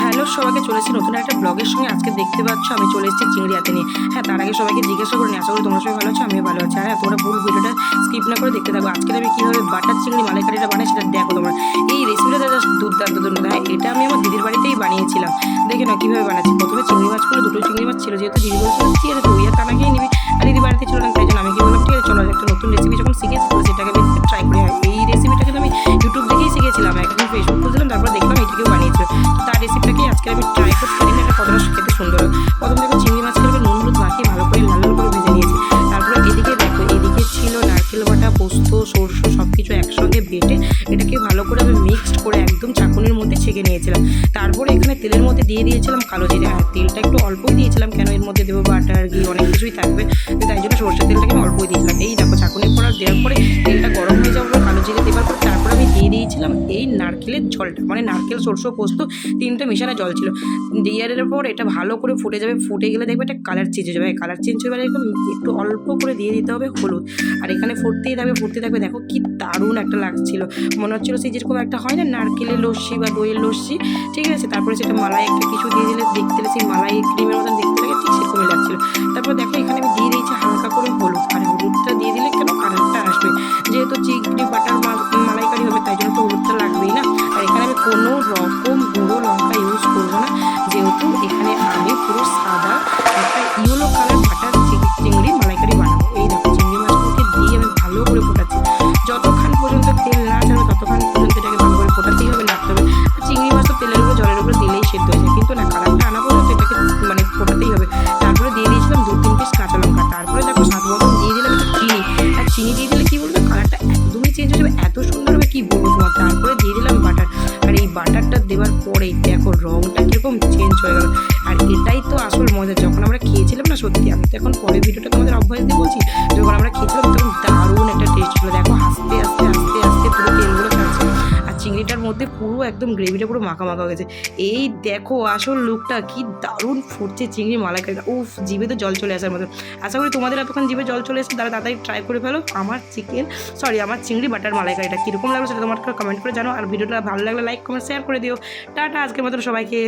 Hello সবাইকে চলেছি নতুন একটা ব্লগের সঙ্গে। আজকে দেখতে পাচ্ছ, আমি চলে এসেছি চিংড়ি হাতে নিয়ে। হ্যাঁ তার আগে সবাইকে জিজ্ঞাসা করে নিই, আশা করি তোমরা সবাই ভালো আছো, আমিও ভালো আছি। আর হ্যাঁ তোমরা ফুল ভিডিওটা স্কিপ না করে দেখতে থাকো। আজকে আমি কীভাবে বাটার চিংড়ি মালাইকারিটা বানাই সেটা দেখো তোমরা। এই রেসিপিটা জাস্ট দুর্দান্ত দুর্দান্ত। হ্যাঁ এটা আমি আমার দিদির বাড়িতেই বানিয়েছিলাম। দেখে না কীভাবে বানাচ্ছি। প্রথমে চিংড়ি মাছগুলো দুটো চিংড়ি মাছ ছিল, যেহেতু দিদি বলছিল ঠিক আছে, তুই আর তানাকেই নিবি। আর দিদি বাড়িতে ছিল না, তাই জন্য আমি কি বললাম ঠিক আছে, চলো একটা নতুন রেসিপি যখন শিখেছি সেটাকে ট্রাই করি। একদিন তারপর দেখলাম এটিকেও বানিয়েছিল তো তার রেসিপিটাকে আজকে আমি ট্রাই করতে পারি এটা কতটা খেতে সুন্দর প্রথম দেখো চিংড়ি মাছকে আমি নুন, হলুদ মাখিয়ে ভালো করে লাল করে ভেজে নিয়েছি। তারপরে এদিকে দেখো, এদিকে ছিল নারকেল বাটা, পোস্ত, সরষে সব কিছু একসঙ্গে বেটে এটাকে ভালো করে আমি মিক্সড করে একদম চাকুনির মধ্যে ছেঁকে নিয়েছিলাম। তারপরে এখানে তেলের মধ্যে দিয়ে দিয়েছিলাম কালো জিরে। আর তেলটা একটু অল্পই দিয়েছিলাম, কেন এর মধ্যে দেবো বাটার ঘি, অনেক কিছুই থাকবে। তাই জন্য সরষের তেলটাকে আমি অল্পই দিয়েছিলাম। এই দেখো চাকুনি করা দেওয়ার পরে তেলটা গরম হয়ে যাওয়ার পর কালো জিরে দেওয়ার পর দিয়েছিলাম এই নারকেলের জলটা মানে নারকেল, সরষে, পোস্ত তিনটে মিশানো জল ছিল। দেওয়ারের পর এটা ভালো করে ফুটে যাবে, ফুটে গেলে দেখবে একটা কালার চেঞ্জ হয়ে যাবে। কালার চেঞ্জ হয়ে গেলে একটু অল্প করে দিয়ে দিতে হবে হলুদ। আর এখানে ফুটতেই থাকবে ফুটতে থাকবে। দেখো কি দারুণ একটা লাগছিল। মনে হচ্ছিল সেই যেরকম একটা হয় না, নারকেলের লস্যি বা দইয়ের লস্যি? ঠিক আছে, তারপরে সেটা মালাই একটা কিছু দিয়ে দিলে দেখতে সেই মালাই ক্রিমের মতন দেখতে লাগে, ঠিক সেরকমই লাগছিল। তারপর দেখো এখানে আমি দিয়ে দিয়েছি হালকা করে হলুদ। আর হলুদটা দিয়ে দিলে কেন কালারটা আসবে। যেহেতু চিংড়ি, বাটার ইয়েলো কালার বাটার চিংড়ি মালাইকারি বানাবো। এই দেখো, চিংড়ি মাছগুলোকে দিয়ে আমি ভালো করে ফোটাচ্ছি। যতক্ষণ পর্যন্ত তেল না ছাড়বে, ততক্ষণ পর্যন্ত এটাকে ভালো করে ফোটাতেই হবে, নাড়তে হবে। চিংড়ি মাছ তো তেলের উপর, জলের উপরে দিলেই সেদ্ধ হয়ে যায়। কিন্তু না, কালারটা আনা পর্যন্ত এটাকে মানে ফোটাতেই হবে। তারপরে দিয়ে দিয়েছিলাম দু তিন পিস কাঁচা লঙ্কা। তারপরে দেখো সাত মতন দিয়ে দিলাম একটু চিনি। আর চিনি দিয়ে দিলে কি বলবে কালারটা একদমই চেঞ্জ হয়ে যাবে। এত সুন্দর হবে, কি বলব তোমার? তারপরে দিয়ে দিলাম বাটার। আর এই বাটারটা দেওয়ার পরেই দেখো রঙটা কীরকম চেঞ্জ হয়ে গেল। আর সত্যি আমি তো এখন পরে ভিডিওটা তোমাদের অভ্যাস দিয়ে বলছি, যখন আমরা খেয়েছিলাম তখন দারুণ একটা টেস্ট ছিল। দেখো আস্তে আস্তে আস্তে আস্তে পুরো তেলগুলো ছাড়ছে আর চিংড়িটার মধ্যে পুরো একদম গ্রেভিটা পুরো মাখা মাখা গেছে। এই দেখো, আসল লুকটা কি দারুণ ফুটছে চিংড়ি মালাইকারিটা উফ, জিভে তো জল চলে আসার মতো। আশা করি তোমাদের এতক্ষণ জিভে জল চলে এসেছে তারা তাড়াতাড়ি ট্রাই করে ফেলো। আমার চিকেন সরি আমার চিংড়ি বাটার মালাইকারিটা কীরকম লাগল সেটা তোমার কমেন্ট করে জানো। আর ভিডিওটা ভালো লাগলে লাইক কমেন্ট শেয়ার করে দিও। টাটা, আজকের মতো সবাইকে।